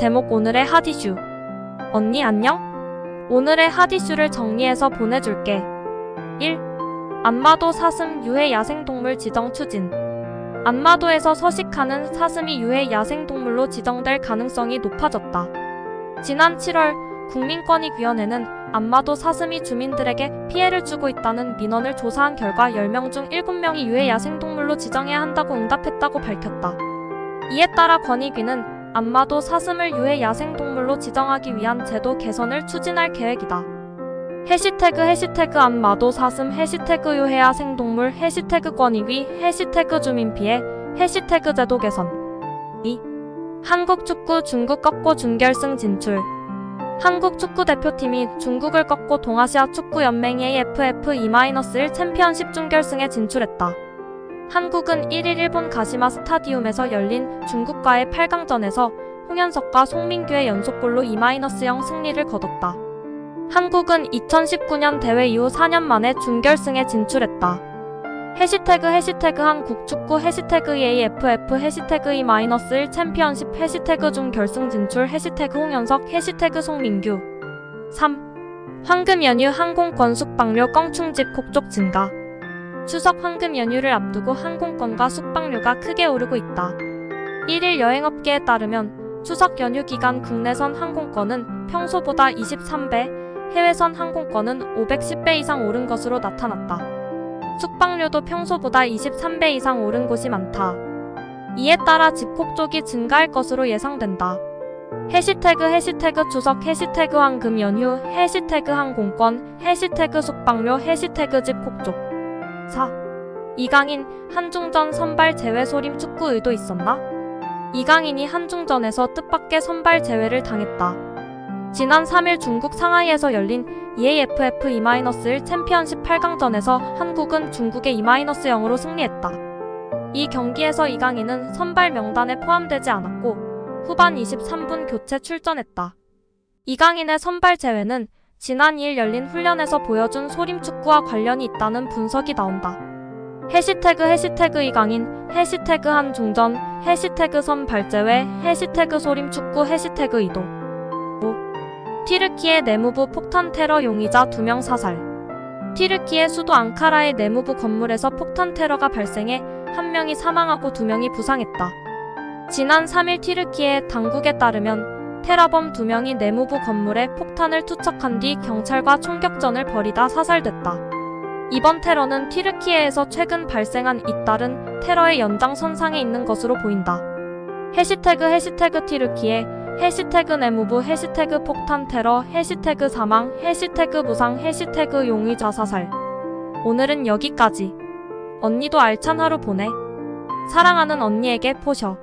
제목 오늘의 핫이슈. 언니 안녕? 오늘의 핫이슈를 정리해서 보내줄게. 1. 안마도 사슴 유해 야생동물 지정 추진. 안마도에서 서식하는 사슴이 유해 야생동물로 지정될 가능성이 높아졌다. 지난 7월 국민권익위원회는 안마도 사슴이 주민들에게 피해를 주고 있다는 민원을 조사한 결과 10명 중 7명이 유해 야생동물로 지정해야 한다고 응답했다고 밝혔다. 이에 따라 권익위는 안마도 사슴을 유해 야생동물로 지정하기 위한 제도 개선을 추진할 계획이다. 해시태그 해시태그 안마도 사슴 해시태그 유해 야생동물 해시태그 권익위 해시태그 주민피해 해시태그 제도 개선 2. 한국 축구 중국 꺾고 준결승 진출 한국 축구 대표팀이 중국을 꺾고 동아시아 축구 연맹 AFF 2-1 챔피언십 준결승에 진출했다. 한국은 1일 일본 가시마 스타디움에서 열린 중국과의 8강전에서 홍현석과 송민규의 연속골로 2-0 승리를 거뒀다. 한국은 2019년 대회 이후 4년 만에 준결승에 진출했다. 해시태그 해시태그 한국 축구 해시태그 AFF 해시태그 2-1 챔피언십 해시태그 준결승 진출 해시태그 홍현석 해시태그 송민규 3. 황금 연휴 항공 권 숙박료 껑충집 폭족 증가 추석 황금 연휴를 앞두고 항공권과 숙박료가 크게 오르고 있다. 1일 여행업계에 따르면 추석 연휴 기간 국내선 항공권은 평소보다 23배, 해외선 항공권은 510배 이상 오른 것으로 나타났다. 숙박료도 평소보다 23배 이상 오른 곳이 많다. 이에 따라 집콕족이 증가할 것으로 예상된다. 해시태그 해시태그 추석 해시태그 황금 연휴 해시태그 항공권 해시태그 숙박료 해시태그 집콕족 4. 이강인 한중전 선발 제외 소림 축구 의도 있었나? 이강인이 한중전에서 뜻밖의 선발 제외를 당했다. 지난 3일 중국 상하이에서 열린 EAFF 2-1 챔피언십 8강전에서 한국은 중국의 2-0으로 승리했다. 이 경기에서 이강인은 선발 명단에 포함되지 않았고 후반 23분 교체 출전했다. 이강인의 선발 제외는 지난 2일 열린 훈련에서 보여준 소림 축구와 관련이 있다는 분석이 나온다. 해시태그 해시태그 이강인 해시태그 한중전 해시태그 선발제외 해시태그 소림 축구 해시태그 이도 5. 티르키의 내무부 폭탄 테러 용의자 2명 사살 티르키의 수도 앙카라의 내무부 건물에서 폭탄 테러가 발생해 한 명이 사망하고 두 명이 부상했다. 지난 3일 티르키의 당국에 따르면 테러범 두 명이 내무부 건물에 폭탄을 투척한 뒤 경찰과 총격전을 벌이다 사살됐다. 이번 테러는 티르키예에서 최근 발생한 잇따른 테러의 연장선상에 있는 것으로 보인다. 해시태그 해시태그 티르키예 해시태그 내무부 해시태그 폭탄 테러 해시태그 사망 해시태그 부상 해시태그 용의 자 사살 오늘은 여기까지 언니도 알찬 하루 보내 사랑하는 언니에게 포셔